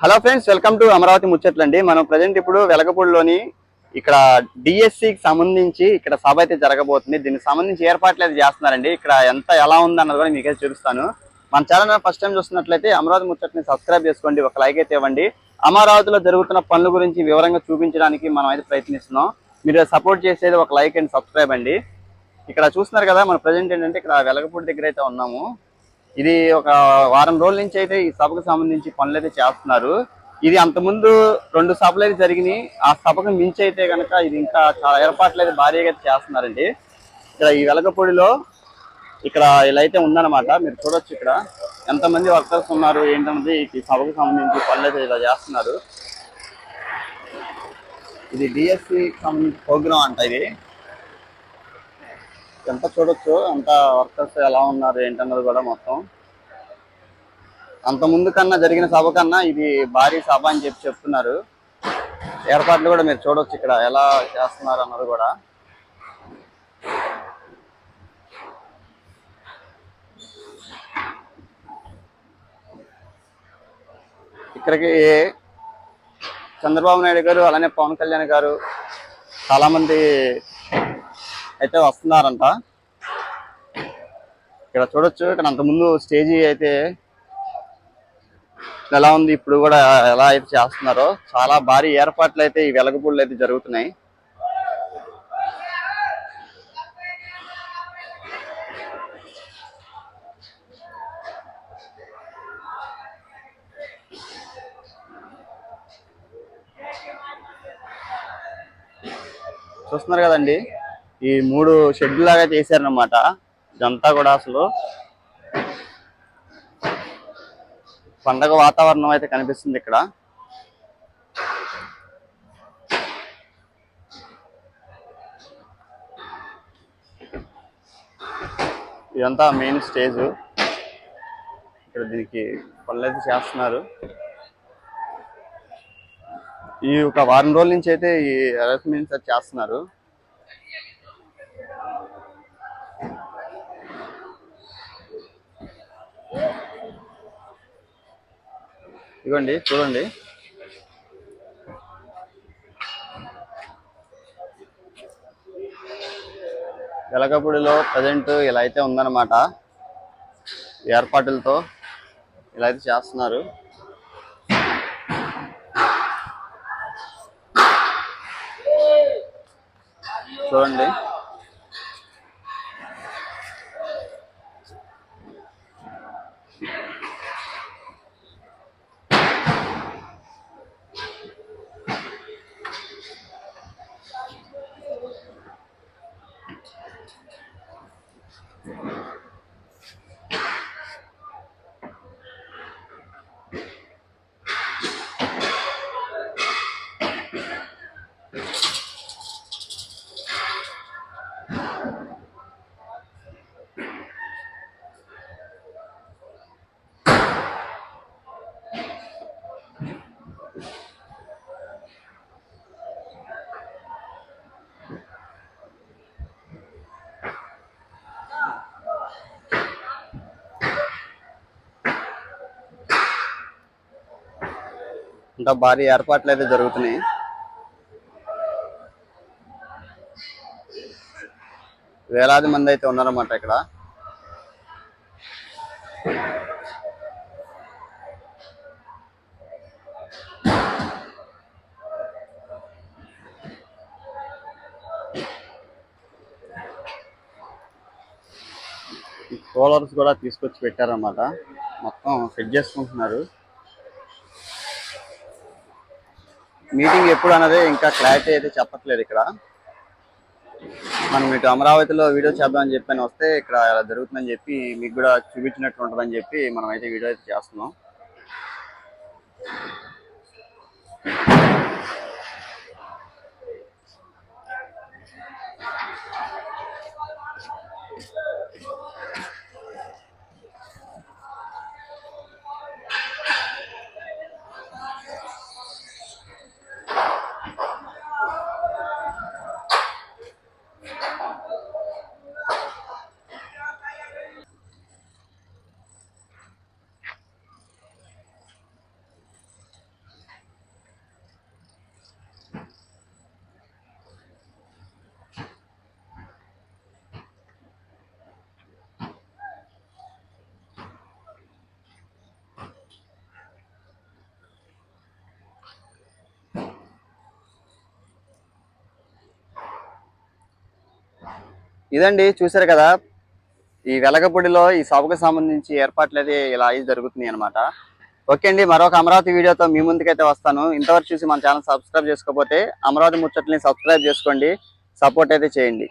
Hello friends welcome to Amaravati ముచ్చట్లండి. మనం present ఇప్పుడు వెలగపూడిలోని ఇక్కడ డిఎస్సికి సంబంధించి ఇక్కడ సభ అయితే జరగబోతుంది. దీనికి సంబంధించి ఏర్పాట్లు అయితే చేస్తున్నారండి. ఇక్కడ ఎంత ఎలా ఉంది అన్నది కూడా మీకైతే చూపిస్తాను. మన ఛానల్ ఫస్ట్ టైం చూస్తున్నట్లయితే అమరావతి ముచ్చట్ని సబ్స్క్రైబ్ చేసుకోండి. ఒక లైక్ అయితే ఇవ్వండి. అమరావతిలో జరుగుతున్న పనుల గురించి వివరంగా చూపించడానికి మనం అయితే ప్రయత్నిస్తున్నాం. మీరు సపోర్ట్ చేసేది ఒక లైక్ అండ్ సబ్స్క్రైబ్ అండి. ఇక్కడ చూస్తున్నారు కదా మన ప్రజెంట్ ఏంటంటే ఇక్కడ వెలగపూడి దగ్గర అయితే ఉన్నాము. ఇది ఒక వారం రోజుల నుంచి అయితే ఈ సభకు సంబంధించి పనులు అయితే చేస్తున్నారు. ఇది అంతకుముందు రెండు సభలు అయితే జరిగినాయి. ఆ సభకు మించి అయితే కనుక ఇది ఇంకా చాలా ఏర్పాట్లు అయితే భారీగా చేస్తున్నారండి. ఇక్కడ ఈ వెలగపూడిలో ఇక్కడ ఇలా అయితే ఉందన్నమాట. మీరు చూడొచ్చు ఇక్కడ. ఎంతమంది వర్కర్స్ ఉన్నారు ఏంటన్నది ఈ సభకు సంబంధించి పనులు అయితే ఇలా చేస్తున్నారు. ఇది డిఎస్సి సంబంధించి ప్రోగ్రామ్ అంట ఇది. ఎంత చూడొచ్చు అంత వర్కర్స్ ఎలా ఉన్నారు ఏంటన్నది కూడా మొత్తం. అంత ముందు కన్నా జరిగిన సభ కన్నా ఇది భారీ సభ అని చెప్పి చెప్తున్నారు. ఏర్పాట్లు కూడా మీరు చూడొచ్చు ఇక్కడ ఎలా చేస్తున్నారు అన్నది కూడా. ఇక్కడికి చంద్రబాబు నాయుడు గారు అలానే పవన్ కళ్యాణ్ గారు చాలా మంది అయితే వస్తున్నారంట. ఇక్కడ చూడొచ్చు ఇక్కడ అంత ముందు స్టేజీ అయితే ఎలా ఉంది ఇప్పుడు కూడా ఎలా అయితే చేస్తున్నారో చాలా భారీ ఏర్పాట్లు అయితే ఈ వెలగపూళ్ళు అయితే జరుగుతున్నాయి. చూస్తున్నారు కదండి? ఈ మూడు షెడ్ లాగా చేశారనమాట ఇదంతా కూడా అసలు పండగ వాతావరణం అయితే కనిపిస్తుంది ఇక్కడ. ఇదంతా మెయిన్ స్టేజ్. ఇక్కడ దీనికి పనులైతే అయితే చేస్తున్నారు. ఈ ఒక వారం రోజుల నుంచి అయితే ఈ అరేంజ్మెంట్స్ అయితే చేస్తున్నారు. ఇదిగోండి చూడండి. ఎలకపూడిలో ప్రజెంట్ ఇలా అయితే ఉందన్నమాట. ఏర్పాట్లతో ఇలా అయితే చేస్తున్నారు. చూడండి. ఇంకా భారీ ఏర్పాట్లు అయితే జరుగుతున్నాయి. వేలాది మంది అయితే ఉన్నారన్నమాట ఇక్కడ. కూలర్స్ కూడా తీసుకొచ్చి పెట్టారన్నమాట. మొత్తం సెట్ చేసుకుంటున్నారు. మీటింగ్ ఎప్పుడు అన్నది ఇంకా క్లారిటీ అయితే చెప్పట్లేదు ఇక్కడ. మనం ఇటు అమరావతిలో వీడియో చేద్దామని చెప్పని వస్తే ఇక్కడ ఇలా జరుగుతుందని చెప్పి మీకు కూడా చూపించినట్టు ఉంటుందని చెప్పి మనం అయితే వీడియో అయితే చేస్తున్నాం. ఇదండి చూసారు కదా? ఈ వెలగపూడిలో ఈ సభకు సంబంధించి ఏర్పాట్లు అయితే ఇలా అయితే జరుగుతున్నాయి అనమాట ఓకే అండి మరొక అమరావతి వీడియోతో మీ ముందుకైతే వస్తాను. ఇంతవరకు చూసి మన ఛానల్ సబ్స్క్రైబ్ చేసుకోకపోతే అమరావతి ముచ్చట్ని సబ్స్క్రైబ్ చేసుకోండి. సపోర్ట్ అయితే చేయండి.